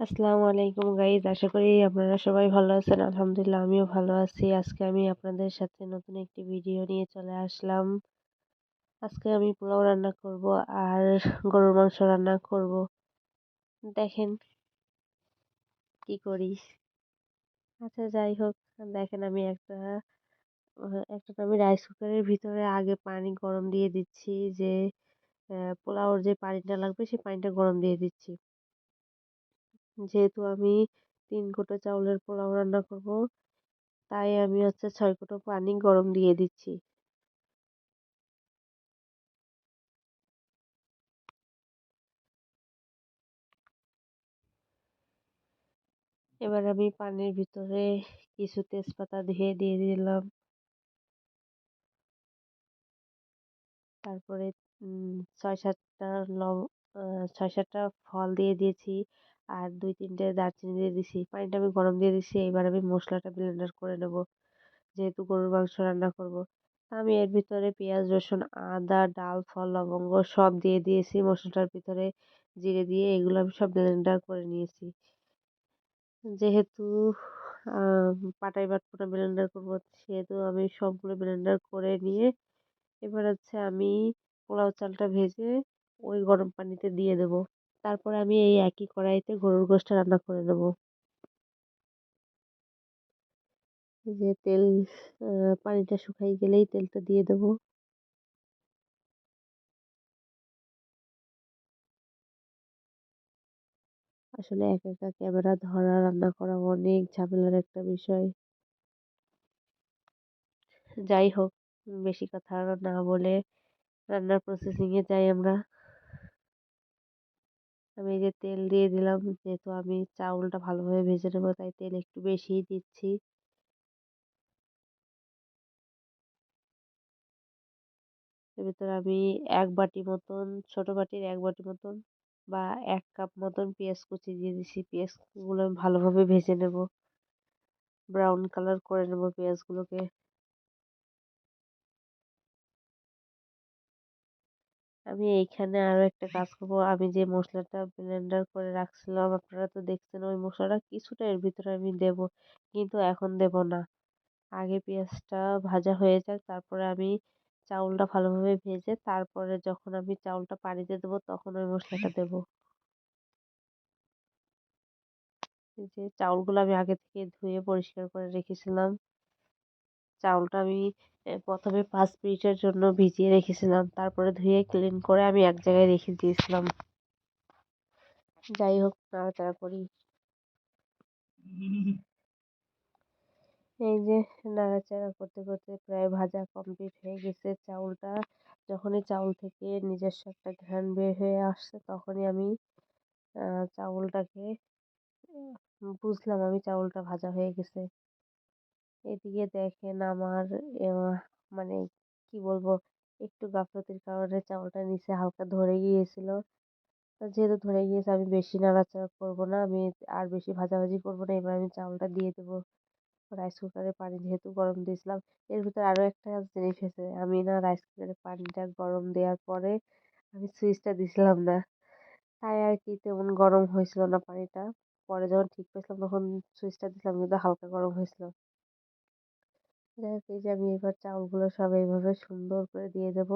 আসসালামু আলাইকুম গাইজ আশা করি আপনারা সবাই ভালো আছেন। আলহামদুলিল্লাহ, আমিও ভালো আছি। আজকে আমি আপনাদের সাথে নতুন একটি ভিডিও নিয়ে চলে আসলাম। আজকে আমি পোলাও রান্না করব আর গরুর মাংস রান্না করব। দেখেন কি করি। আচ্ছা যাই হোক, দেখেন আমি একটা একটা আমি রাইস কুকারের ভিতরে আগে পানি গরম দিয়ে দিচ্ছি যে পোলাওর যে পানিটা লাগবে, সেই পানিটা গরম দিয়ে দিচ্ছি। যেহেতু আমি তিন কোটো চাউলের পোলাও রান্না করব, তাই আমি হচ্ছে ছয় কোটো পানি গরম দিয়ে দিচ্ছি। এবার আমি পানির ভিতরে কিছু তেজপাতা ধুয়ে দিয়ে দিলাম। তারপরে ছয় সাতটা লং ছয় সাতটা ফল দিয়ে দিয়েছি। আর দুই তিনটে দারচিনি দিয়ে দিছি। পানিটা আমি গরম দিয়ে দিছি এবার আমি মশলাটা ব্লেন্ডার করে নেব। যেহেতু গরুর মাংস রান্না করব। আমি এর ভিতরে পেঁয়াজ, রসুন, আদা, ডাল, ফল, লবঙ্গ সব দিয়ে দিয়েছি। মশলাটার ভিতরে জিরে দিয়ে এগুলো আমি সব ব্লেন্ডার করে নিয়েছি। যেহেতু পাটাই বাটপুটা ব্লেন্ডার করব, সেহেতু আমি সবগুলো ব্লেন্ডার করে নিয়ে এবার হচ্ছে আমি পোলাও চালটা ভেজে ওই গরম পানিতে দিয়ে দেব। তারপরে আমি এই একই কড়াইতে গরুর গোশটা রান্না করে নেব। যে তেল পানিটা শুকাই গেলেই তেলটা দিয়ে দেব। আসলে একা একা ক্যামেরা ধরা, রান্না করা অনেক ঝামেলার একটা বিষয়। যাই হোক, বেশি কথা না বলে রান্নার প্রসেসিংয়ে যাই আমরা। আমি এই যে তেল দিয়ে দিলাম, যেহেতু আমি চাউলটা ভালোভাবে ভেজে নেব, তাই তেল একটু বেশিই দিচ্ছি। এর ভিতরে আমি এক বাটি মতন, ছোট বাটির এক বাটি মতন বা এক কাপ মতন পেঁয়াজ কুচি দিয়ে দিছি। পেঁয়াজগুলো আমি ভালোভাবে ভেজে নেব। ব্রাউন কালার করে নেব পেঁয়াজগুলোকে। আমি এইখানে আরও একটা কাজ করব। আমি যে মশলাটা ব্লেন্ডার করে রাখছিলাম, আপনারা তো দেখছেন ওই মশলাটা কিছুটা এর ভিতরে আমি দেব, কিন্তু এখন দেব না। আগে পেঁয়াজটা ভাজা হয়ে যাক, তারপরে আমি চাউলটা ভালোভাবে ভেজে তারপরে যখন আমি চাউলটা পানিতে দেবো, তখন ওই মশলাটা দেব। যে চাউলগুলো আমি আগে থেকে ধুয়ে পরিষ্কার করে রেখেছিলাম। চাউলটা আমি প্রথমে পাঁচ মিনিটের জন্য ভিজিয়ে রেখেছিলাম। তারপরে ধুয়ে ক্লিন করে আমি এক জায়গায় রেখে দিয়েছিলাম। যাই হোক নাড়াচাড়া করি। এই যে নাড়াচাড়া করতে করতে প্রায় ভাজা কমপ্লিট হয়ে গেছে। চাউলটা যখনই চাউল থেকে নিজস্ব একটা ঘ্রাণ বের হয়ে আসছে তখনই আমি চাউলটাকে বুঝলাম আমি চাউলটা ভাজা হয়ে গেছে। এদিকে দেখেন আমার মানে কি বলব, একটু গাফলতির কারণে চাউলটা নিচে হালকা ধরে গিয়েছিল। যেহেতু ধরে গিয়েছে, আমি বেশি নাড়াচাড়া করব না, আমি আর বেশি ভাজাভাজি করব না, এবার আমি চাউলটা দিয়ে দেবো। রাইস কুকারে পানি যেহেতু গরম দিয়েছিলাম, এর ভিতরে আরও একটা জিনিস হয়েছে আমি না রাইস কুকারে পানিটা গরম দেওয়ার পরে আমি সুইচটা দিছিলাম না। তাই আর কি তেমন গরম হয়েছিল না পানিটা। পরে যখন ঠিক পেয়েছিলাম, তখন সুইচটা দিলাম কিন্তু হালকা গরম হয়েছিল। যাই এই যে আমি এবার চাউলগুলো সব এইভাবে সুন্দর করে দিয়ে দেব।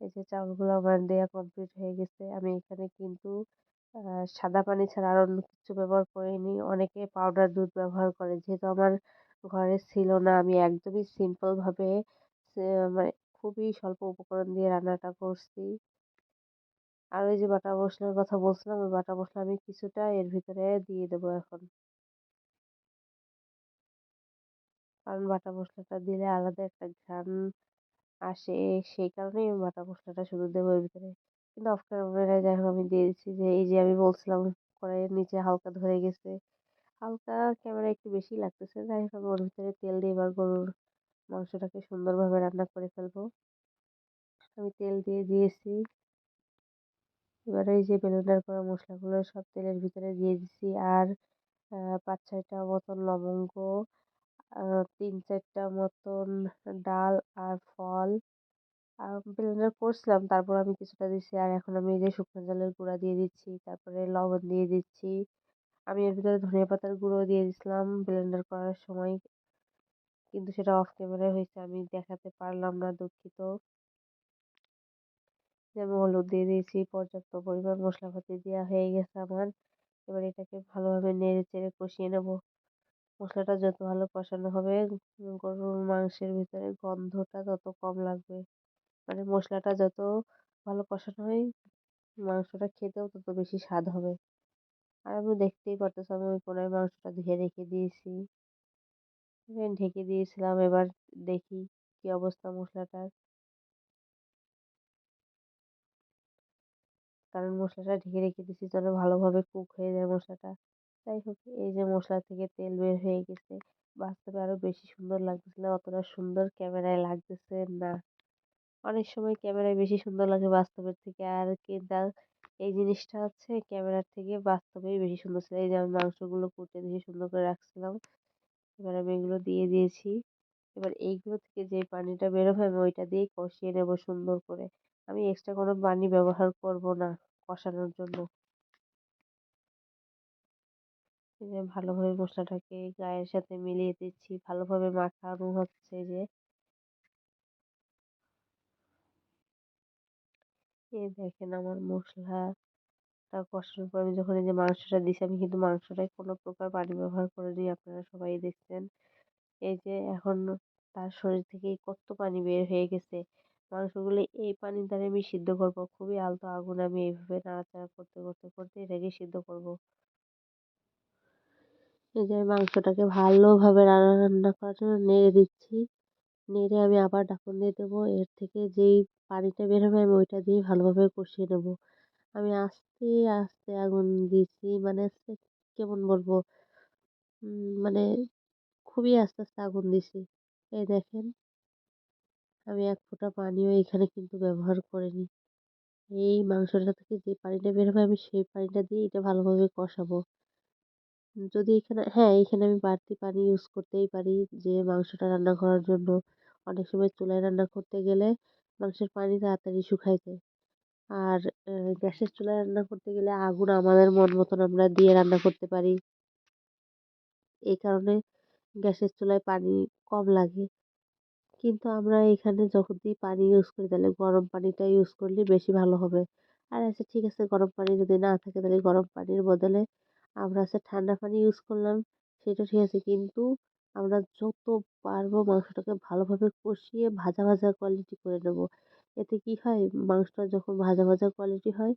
এই যে চাউলগুলো আমার দেওয়া কমপ্লিট হয়ে গেছে। আমি এখানে কিন্তু সাদা পানি ছাড়া আর অন্য কিছু ব্যবহার করিনি। অনেকে পাউডার দুধ ব্যবহার করে। যেহেতু আমার ঘরে ছিল না, আমি একদমই সিম্পলভাবে মানে খুবই স্বল্প উপকরণ দিয়ে রান্নাটা করছি। আর ওই যে বাটা মশলার কথা বলছিলাম, ওই বাটা মশলা আমি কিছুটা এর ভিতরে দিয়ে দেবো এখন। কারণ বাটা মশলাটা দিলে আলাদা একটা ঘ্রাণ আসে, সেই কারণেই আমি বাটা মশলাটা শুধু দেবো এর ভিতরে। কিন্তু অফ ক্যামেরায় যাই হোক আমি দিয়ে দিচ্ছি যে, এই যে আমি বলছিলাম কড়াইয়ের নিচে হালকা ধরে গেছে, হালকা ক্যামেরা একটু বেশি লাগতেছে, যাই হোক আমি ওর ভিতরে তেল দিয়ে এবার গরুর মাংসটাকে সুন্দরভাবে রান্না করে ফেলব। আমি তেল দিয়ে দিয়েছি। এবার এই যে ব্লেন্ডার করা মশলাগুলো সব তেলের ভিতরে দিয়ে দিছি। আর পাঁচ ছয়টা মতন লবঙ্গ তিন চারটা মতন ডাল আর ফল। আর ব্লেন্ডার করছিলাম, তারপর আমি কিছুটা দিচ্ছি আর এখন আমি এই যে শুকনো জলের গুঁড়া দিয়ে দিচ্ছি, তারপরে লবণ দিয়ে দিচ্ছি। আমি এর ভিতরে ধনিয়া পাতার গুঁড়ো দিয়ে দিয়েছিলাম ব্লেন্ডার করার সময়। কিন্তু সেটা অফ ক্যামেরায় হয়েছে, আমি দেখাতে পারলাম না, দুঃখিত। আমি হলুদ দিয়ে দিয়েছি, পর্যাপ্ত পরিমাণ মশলাপাতি দেওয়া হয়ে গেছে আমার। এবার এটাকে ভালোভাবে নেড়ে চেড়ে কষিয়ে নেব। মশলাটা যত ভালো কষানো হবে গরুর মাংসের ভিতরে গন্ধটা তত কম লাগবে। মানে মশলাটা যত ভালো কষানো হয়, মাংসটা খেতেও তত বেশি স্বাদ হবে। আর আমি দেখতেই পারতেছি, আমি ওই কোনায় মাংসটা ধুয়ে রেখে দিয়েছি। ঢেকে দিয়েছিলাম, এবার দেখি কি অবস্থা মশলাটার। কারণ মশলাটা ঢেকে রেখে দিয়েছি, যেন ভালোভাবে কুক হয়ে যায় মশলাটা। যাই হোক, এই যে মশলা থেকে তেল বের হয়ে গেছে। বাস্তবে আরও বেশি সুন্দর লাগতেছিল, অতটা সুন্দর ক্যামেরায় লাগতেছে না। অনেক সময় ক্যামেরায় বেশি সুন্দর লাগে বাস্তবের থেকে, আর কি কিন্তু এই জিনিসটা হচ্ছে ক্যামেরার থেকে বাস্তবেই বেশি সুন্দর ছিল। এই যে আমি মাংসগুলো কুটে দিয়ে সুন্দর করে রাখছিলাম, এবার আমি এগুলো দিয়ে দিয়েছি। এবার এইগুলো থেকে যে পানিটা বেরোবে আমি ওইটা দিয়েই কষিয়ে নেব সুন্দর করে। আমি এক্সট্রা কোনো পানি ব্যবহার করব না কষানোর জন্য। যে ভালোভাবে মশলাটাকে গায়ের সাথে মিলিয়ে দিচ্ছি, ভালোভাবে মাখানো হচ্ছে যে। এই দেখেন আমার মশলাটা কষানোর পর আমি যখন এই যে মাংসটা দিছি, আমি কিন্তু মাংসটায় কোনো প্রকার পানি ব্যবহার করিনি, আপনারা সবাই দেখছেন। এই যে এখন তার শরীর থেকে কত পানি বের হয়ে গেছে। মাংসগুলো এই পানি দ্বারা আমি সিদ্ধ করব, খুবই আলতো আগুনে আমি এইভাবে নাড়াচাড়া করতে করতে করতে এটাকে সিদ্ধ করব। এই যে মাংসটাকে ভালোভাবে রান্না জন্য নেড়ে দিচ্ছি। নেড়ে আমি আবার ঢাকন দিয়ে দেবো। এর থেকে যেই পানিটা বের হবে আমি ওইটা দিয়ে ভালোভাবে কষিয়ে নেব। আমি আস্তে আস্তে আগুন দিয়েছি। মানে কেমন বলব? মানে খুবই আস্তে আস্তে আগুন দিছি এই দেখেন, আমি এক ফোঁটা পানিও এখানে কিন্তু ব্যবহার করিনি। এই মাংসটা থেকে যে পানিটা বের হবে আমি সেই পানিটা দিয়ে এটা ভালোভাবে কষাবো। যদি এখানে হ্যাঁ এইখানে আমি বাড়তি পানি ইউজ করতেই পারি। যে মাংসটা রান্না করার জন্য অনেক সময় চুলায় রান্না করতে গেলে মাংসের পানি তাড়াতাড়ি শুকায় যায়। আর গ্যাসের চুলায় রান্না করতে গেলে আগুন আমাদের মন মতন আমরা দিয়ে রান্না করতে পারি। এই কারণে গ্যাসের চুলায় পানি কম লাগে। কিন্তু আমরা এখানে যখন দিই পানি ইউজ করি তাহলে গরম পানিটা ইউজ করলে বেশি ভালো হবে। আর আচ্ছা ঠিক আছে, গরম পানি যদি না থাকে তাহলে গরম পানির বদলে আমরা হচ্ছে ঠান্ডা পানি ইউজ করলাম, সেটা ঠিক আছে। কিন্তু আমরা যত পারব মাংসটাকে ভালোভাবে কষিয়ে ভাজা ভাজা কোয়ালিটি করে নেব। এতে কি হয়? মাংসটা যখন ভাজা ভাজা কোয়ালিটি হয়,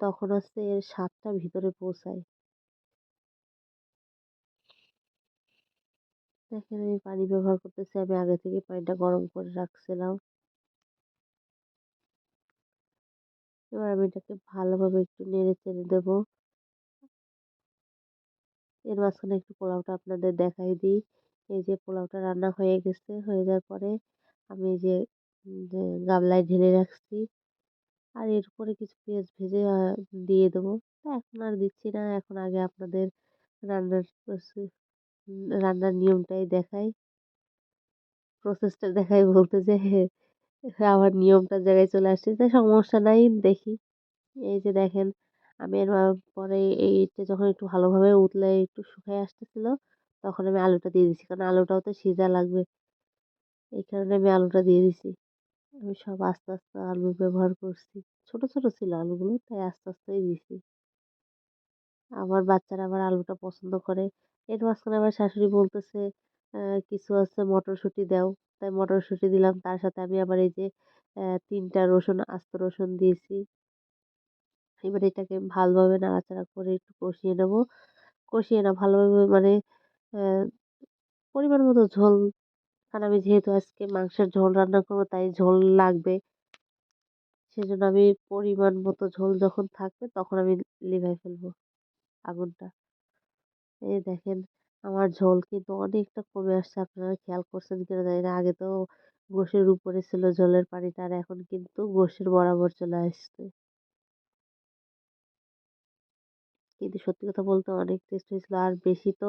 তখন হচ্ছে এর স্বাদটা ভিতরে পৌঁছায়। দেখেন আমি পানি ব্যবহার করতেছি, আমি আগে থেকে পানিটা গরম করে রাখছিলাম। এবার আমি এটাকে ভালোভাবে একটু নেড়ে চেড়ে দেবো। এর মাঝখানে একটু পোলাওটা আপনাদের দেখাই দিই। এই যে পোলাওটা রান্না হয়ে গেছে, হয়ে যাওয়ার পরে আমি এই যে গামলায় ঢেলে রাখছি। আর এর উপরে কিছু পেঁয়াজ ভেজে দিয়ে দেবো। এখন আর দিচ্ছি না, এখন আগে আপনাদের রান্নার রান্নার নিয়মটাই দেখাই। প্রসেসটা দেখাই বলতে যে, আবার নিয়মটার জায়গায় চলে আসছে। তা সমস্যা নাই, দেখি। এই যে দেখেন আমি এর পরে এইটা যখন একটু ভালোভাবে উতলে একটু শুকায় আসতেছিল, তখন আমি আলুটা দিয়ে দিছি। কারণ আলুটাও তো সিজা লাগবে। এই কারণে আমি আলুটা দিয়ে দিছি। আমি সব আস্তে আস্তে আলু ব্যবহার করছি। ছোট ছোট ছিল আলুগুলো, তাই আস্তে, আস্তেই দিছি। আমার বাচ্চারা আবার আলুটা পছন্দ করে। এর মাঝখানে আমার শাশুড়ি বলতেছে কিছু আছে, মটরশুঁটি দাও। তাই মটরশুঁটি দিলাম। তার সাথে আমি আবার এই যে তিনটা রসুন, আস্ত রসুন দিয়েছি। এবার এটাকে ভালোভাবে নাড়াচাড়া করে একটু কষিয়ে নেব। কষিয়ে না ভালোভাবে মানে পরিমাণ মতো ঝোল কারণ আমি যেহেতু আজকে মাংসের ঝোল রান্না করব তাই ঝোল লাগবে। সেজন্য আমি পরিমাণ মতো ঝোল যখন থাকবে তখন আমি লিভাই ফেলব আগুনটা। এই দেখেন আমার ঝোল কিন্তু অনেকটা কমে আসছে, আপনারা খেয়াল করছেন কিনা জানি না। আগে তো গোশের উপরে ছিল ঝোলের পানিটা আর এখন কিন্তু গোশের বরাবর চলে আসছে। কিন্তু সত্যি কথা বলতে অনেক টেস্ট হয়েছিল। আর বেশি তো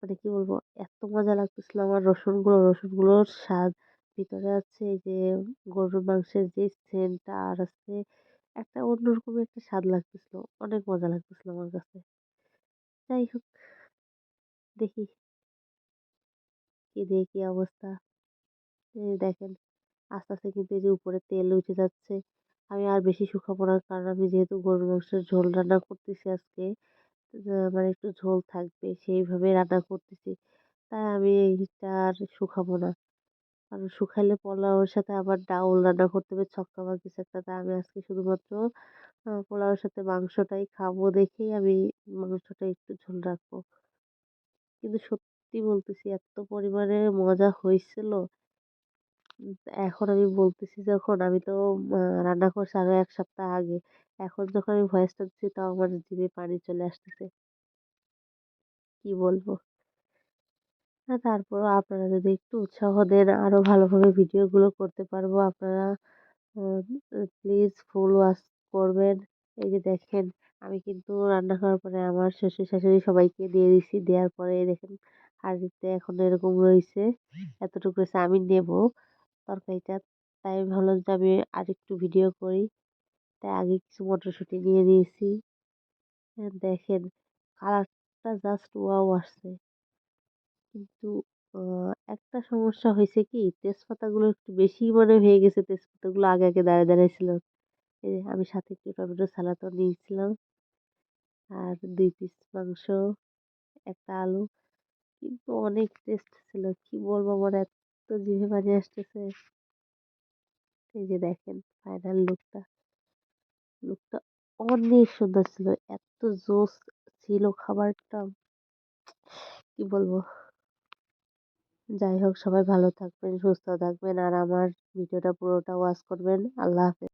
মানে কি বলব, এত মজা লাগতেছিল আমার রসুনগুলো। রসুনগুলোর স্বাদ ভিতরে আছে যে গরুর মাংসের যে সেন্টটা আর আছে একটা অন্যরকম একটা স্বাদ লাগতেছিল। অনেক মজা লাগতেছিল আমার কাছে। যাই হোক, দেখি কি দিয়ে কি অবস্থা। এই দেখেন, আস্তে আস্তে কিন্তু এই যে উপরে তেল উঠে যাচ্ছে। আমি আর বেশি শুকাবো না। কারণ আমি যেহেতু গরুর মাংসের ঝোল রান্না করতেছি আজকে মানে একটু ঝোল থাকবে, সেইভাবে রান্না করতেছি। তাই আমি এইটা আর শুকাবো না। কারণ শুকাইলে পোলাওয়ের সাথে আবার ডাউল রান্না করতে হবে, ছক্কা বা কিছু একটা। তাই আমি আজকে শুধুমাত্র পোলাওয়ের সাথে মাংসটাই খাব দেখেই আমি মাংসটা একটু ঝোল রাখব। কিন্তু সত্যি বলতেছি, এত পরিমাণে মজা হয়েছিল। এখন আমি বলতেছি যখন আমি তো রান্না করছি আরও এক সপ্তাহ আগে, এখন যখন আমি ভয়েসটা দিচ্ছি তাও আমার জিভে পানি চলে আসতেছে। কি বলব? তারপরও আপনারা যদি একটু উৎসাহ দেন আরও ভালোভাবে ভিডিওগুলো করতে পারব, আপনারা প্লিজ ফুল ওয়াচ করবেন। এই যে দেখেন, আমি কিন্তু রান্না করার পরে আমার শ্বশুর শাশুড়ি সবাইকে দিয়ে দিছি, দেওয়ার পরে দেখেন হাঁড়িতে এখন এরকম রয়েছে, এতটুকু রয়েছে, আমি নেব। তরকারিটা তাই আমি ভাবলাম যে আমি আরেকটু ভিডিও করি। তাই আগে কিছু মটরশুঁটি নিয়ে নিয়েছি। দেখেন কালারটা জাস্ট ওয়াও আসছে। কিন্তু একটা সমস্যা হয়েছে কি, তেজপাতাগুলো একটু বেশি মানে হয়ে গেছে, তেজপাতাগুলো আগে আগে দাঁড়িয়ে দাঁড়িয়ে ছিল এই আমি সাথে একটু টমেটো সালাদও নিয়েছিলাম। আর দুই পিস মাংস, একটা আলু। কিন্তু অনেক টেস্ট ছিল, কি বলব, আমার এত জিভে পানি আসতেছে। এই যে দেখেন ফাইনাল লুকটা লুকটা অনেক সুন্দর ছিল। এত জোস ছিল খাবারটা। কি বলব? যাই হোক, সবাই ভালো থাকবেন, সুস্থ থাকবেন। আর আমার ভিডিওটা পুরোটা ওয়াচ করবেন। আল্লাহ হাফেজ।